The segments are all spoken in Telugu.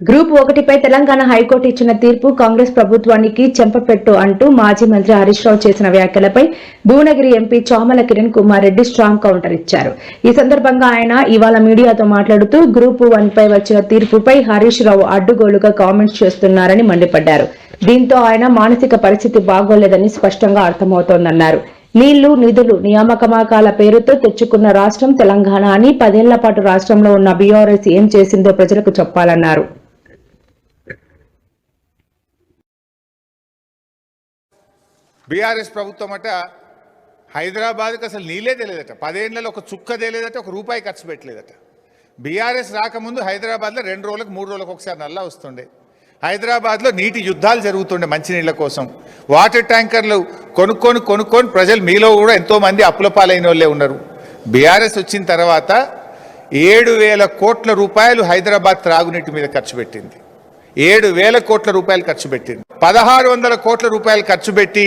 గ్రూప్ ఒకటిపై తెలంగాణ హైకోర్టు ఇచ్చిన తీర్పు కాంగ్రెస్ ప్రభుత్వానికి చెంపపెట్టు అంటూ మాజీ మంత్రి హరీష్ రావు చేసిన వ్యాఖ్యలపై Bhuvanagiri MP Chamala Kiran Kumar Reddy strong counter ఇచ్చారు. ఈ సందర్భంగా ఆయన ఇవాళ మీడియాతో మాట్లాడుతూ గ్రూప్ వన్ పై వచ్చిన తీర్పుపై హరీష్ రావు అడ్డుగోలుగా కామెంట్స్ చేస్తున్నారని మండిపడ్డారు. దీంతో ఆయన మానసిక పరిస్థితి బాగోలేదని స్పష్టంగా అర్థమవుతోందన్నారు. నీళ్ళు నిధులు నియామకమాకాల పేరుతో తెచ్చుకున్న రాష్ట్రం తెలంగాణ అని పదేళ్ళ పాటు రాష్ట్రంలో ఉన్న బీఆర్ఎస్ ఏం చేసిందో ప్రజలకు చెప్పాలన్నారు. బీఆర్ఎస్ ప్రభుత్వం అట హైదరాబాద్కి అసలు నీళ్ళే తెలియదట పదేళ్ళలో ఒక చుక్క తెలియదట ఒక రూపాయి ఖర్చు పెట్టలేదట. బీఆర్ఎస్ రాకముందు హైదరాబాద్లో రెండు రోజులకు మూడు రోజులకు ఒకసారి నల్లా వస్తుండే. హైదరాబాద్లో నీటి యుద్ధాలు జరుగుతుండే మంచినీళ్ళ కోసం. వాటర్ ట్యాంకర్లు కొనుక్కొని కొనుక్కొని ప్రజలు మీలో కూడా ఎంతోమంది అప్పుల పాలైన వాళ్ళే ఉన్నారు. బీఆర్ఎస్ వచ్చిన తర్వాత ఏడు వేల కోట్ల రూపాయలు హైదరాబాద్ త్రాగునీటి మీద ఖర్చు పెట్టింది. ఏడు వేల కోట్ల రూపాయలు ఖర్చు పెట్టింది. పదహారు వందల కోట్ల రూపాయలు ఖర్చు పెట్టి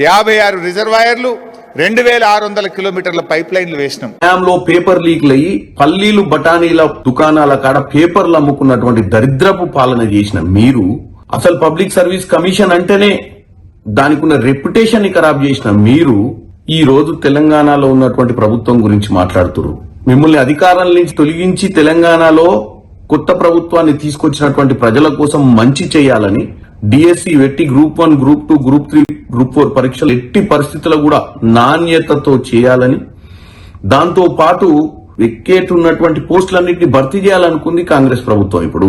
యాభై ఆరు రిజర్వాయర్లు రెండు వేల ఆరు వందల కిలోమీటర్ల పైప్ లైన్లు వేసినాం. హయాంలో పేపర్ లీక్లు అయ్యి పల్లీలు బఠానీల దుకాణాల కాడ పేపర్లు అమ్ముకున్నటువంటి దరిద్రపు పాలన చేసిన మీరు అసలు పబ్లిక్ సర్వీస్ కమిషన్ అంటేనే దానికి ఉన్న రెప్యుటేషన్ని ఖరాబ్ చేసిన మీరు ఈ రోజు తెలంగాణలో ఉన్నటువంటి ప్రభుత్వం గురించి మాట్లాడుతున్నారు మిమ్మల్ని అధికారం నుంచి తొలగించి తెలంగాణలో కొత్త ప్రభుత్వాన్ని తీసుకొచ్చినటువంటి ప్రజల కోసం మంచి చేయాలని డిఎస్సి పెట్టి group one group two group three group four పరీక్షలు ఎట్టి పరిస్థితుల్లో కూడా నాణ్యతతో చేయాలని దాంతో పాటు ఎక్కేటున్నటువంటి పోస్టులన్నింటినీ భర్తీ చేయాలనుకుంది కాంగ్రెస్ ప్రభుత్వం ఇప్పుడు.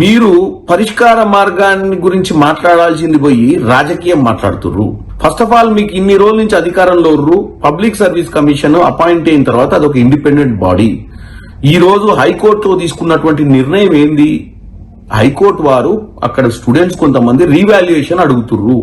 మీరు పరిష్కార మార్గాన్ని గురించి మాట్లాడాల్సింది పోయి రాజకీయం మాట్లాడుతుర్రు. ఫస్ట్ ఆఫ్ ఆల్ మీకు ఇన్ని రోజుల నుంచి అధికారంలో ఉర్రు. పబ్లిక్ సర్వీస్ కమిషన్ అపాయింట్ అయిన తర్వాత అదొక ఇండిపెండెంట్ బాడీ ఈ రోజు హైకోర్టులో తీసుకున్నటువంటి నిర్ణయం ఏంది? హైకోర్టు వారు అక్కడ స్టూడెంట్స్ కొంతమంది రీవాల్యుయేషన్ అడుగుతుర్రు.